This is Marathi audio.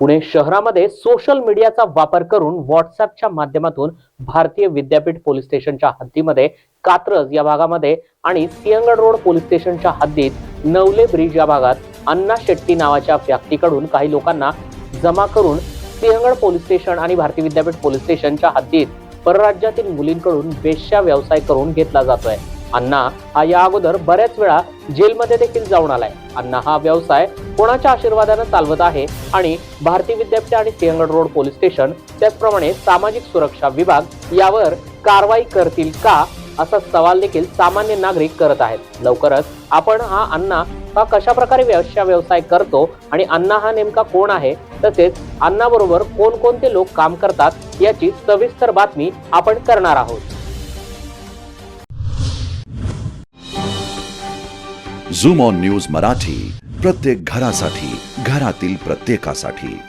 पुणे शहरामध्ये सोशल मीडियाचा वापर करून व्हॉट्सअपच्या माध्यमातून भारतीय विद्यापीठ पोलीस स्टेशनच्या हद्दीमध्ये कात्रज या भागामध्ये आणि सिंहगड रोड पोलीस स्टेशनच्या हद्दीत नवले ब्रिज या भागात अण्णा शेट्टी नावाच्या व्यक्तीकडून काही लोकांना जमा करून सिंहगड पोलीस स्टेशन आणि भारतीय विद्यापीठ पोलीस स्टेशनच्या हद्दीत परराज्यातील मुलींकडून वेश्या व्यवसाय करून घेतला जातोय. अण्णा हा या अगोदर बऱ्याच वेळा जेलमध्ये देखील जाऊन आलाय. अण्णा हा व्यवसाय कोणाच्या आशीर्वादानं चालवत आहे आणि भारतीय विद्यापीठ आणि सिंहगड रोड पोलीस स्टेशन त्याचप्रमाणे सामाजिक सुरक्षा विभाग यावर कारवाई करतील का असा सवाल देखील सामान्य नागरिक करत आहेत. लवकरच आपण हा अण्णा हा कशा प्रकारे व्यवसाय व्यवसाय करतो आणि अण्णा हा नेमका कोण आहे? तसेच अण्णा बरोबर कोणकोणते लोक काम करतात याची सविस्तर बातमी आपण करणार आहोत. झूम ऑन न्यूज मराठी प्रत्येक घरासाठी घरातील प्रत्येकासाठी.